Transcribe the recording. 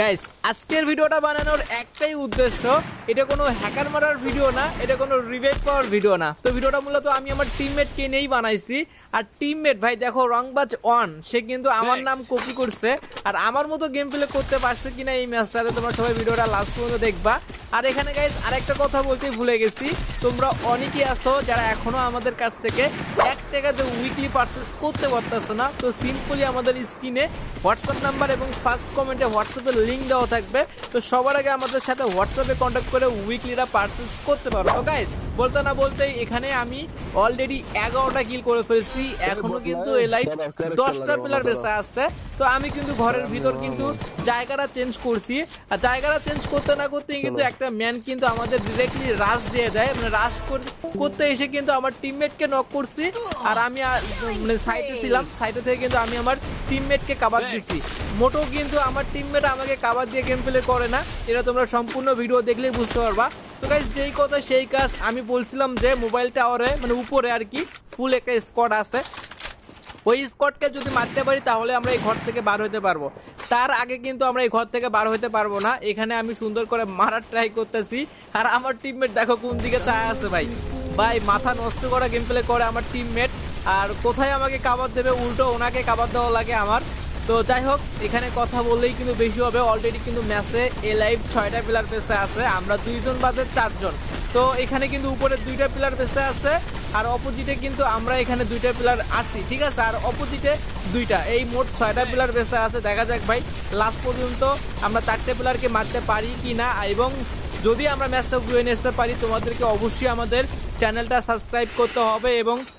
Guys আজকের ভিডিওটা বানানোর একটাই উদ্দেশ্য এটা কোনো হ্যাকার মারার ভিডিও না এটা কোনো রিভেট পাওয়ার ভিডিও না। তো ভিডিওটা মূলত আমি আমার টিমমেটকে নিয়েই বানাইছি। আর টিমমেট ভাই দেখো রংবাজ অন সে কিন্তু আমার নাম কপি করছে। আর আমার মতো গেম প্লে করতে পারছে কিনা এই ম্যাচটাতে তোমরা সবাই ভিডিওটা লাস্ট পর্যন্ত দেখবা। আর এখানে গাইস আরেকটা কথা বলতেই ভুলে গেছি। তোমরা অনেকেই আছো যারা এখনও আমাদের কাছ থেকে এক টাকাতে উইকলি পারচেস করতে পারতেছো না। তো সিম্পলি আমাদের স্ক্রিনে হোয়াটসঅ্যাপ নাম্বার এবং ফার্স্ট কমেন্টে হোয়াটসঅ্যাপের লিঙ্ক দেওয়া থাকবে। তো সবার আগে আমাদের সাথে হোয়াটসঅ্যাপে কন্ট্যাক্ট করে উইকলিরা পারচেস করতে পারো। তো গাইস বলতে না বলতেই এখানে আমি অলরেডি এগারোটা কিল করে ফেলছি। এখনও কিন্তু এই লাইভ দশটা প্লেয়ার বেঁচে আছে। তো আমি কিন্তু ঘরের ভিতর কিন্তু জায়গাটা চেঞ্জ করছি। আর জায়গাটা চেঞ্জ করতে না করতেই কিন্তু একটা ম্যান কিন্তু আমাদের ডিরেক্টলি রাশ দিয়ে দেয়। মানে রাশ করতে এসে কিন্তু আমার টিমমেটকে নক করছি। আর আমি মানে সাইডে ছিলাম। সাইডে থেকে কিন্তু আমি আমার টিমমেটকে কাবার দিছি মোটেও কিন্তু আমার টিমমেট আমাকে কাবার দিয়ে গেম প্লে করে না, এটা তোমরা সম্পূর্ণ ভিডিও দেখলেই বুঝতে পারবা। তো গাইজ যেই কথা, সেই কাজ আমি বলছিলাম যে মোবাইল টাওয়ারে মানে উপরে আর কি ফুল একটা স্কোয়াড আছে। ওই স্কটকে যদি মারতে পারি, তাহলে আমরা এই ঘর থেকে বার হতে পারব। তার আগে কিন্তু আমরা এই ঘর থেকে বার হতে পারব না। এখানে আমি সুন্দর করে মারার ট্রাই করতেছি। আর আমার টিমমেট দেখো কোন দিকে চায় আছে ভাই। ভাই, মাথা নষ্ট করা গেম প্লে করে আমার টিমমেট আর কোথায় আমাকে কাবার দেবে, উল্টো ওনাকে কাবার দেওয়া লাগে আমার। তো যাই হোক, এখানে কথা বললেই কিন্তু বেশি হবে। অলরেডি কিন্তু ম্যাচে এ লাইভ ছয়টা প্লেয়ার পেসে আছে। আমরা দুইজন বাদে চারজন। তো এখানে কিন্তু উপরে দুইটা প্লেয়ার পেসে আছে। আর অপোজিটে কিন্তু আমরা এখানে দুইটা প্লেয়ার আছি, ঠিক আছে? আর অপোজিটে দুইটা। এই মোট ছয়টা প্লেয়ার বেঁচে আছে। দেখা যাক ভাই লাস্ট পর্যন্ত আমরা চারটে প্লেয়ারকে মারতে পারি কি না? এবং যদি আমরা ম্যাচটা ঘুরে নিয়ে আসতে পারি, তোমাদেরকে অবশ্যই আমাদের চ্যানেলটা সাবস্ক্রাইব করতে হবে এবং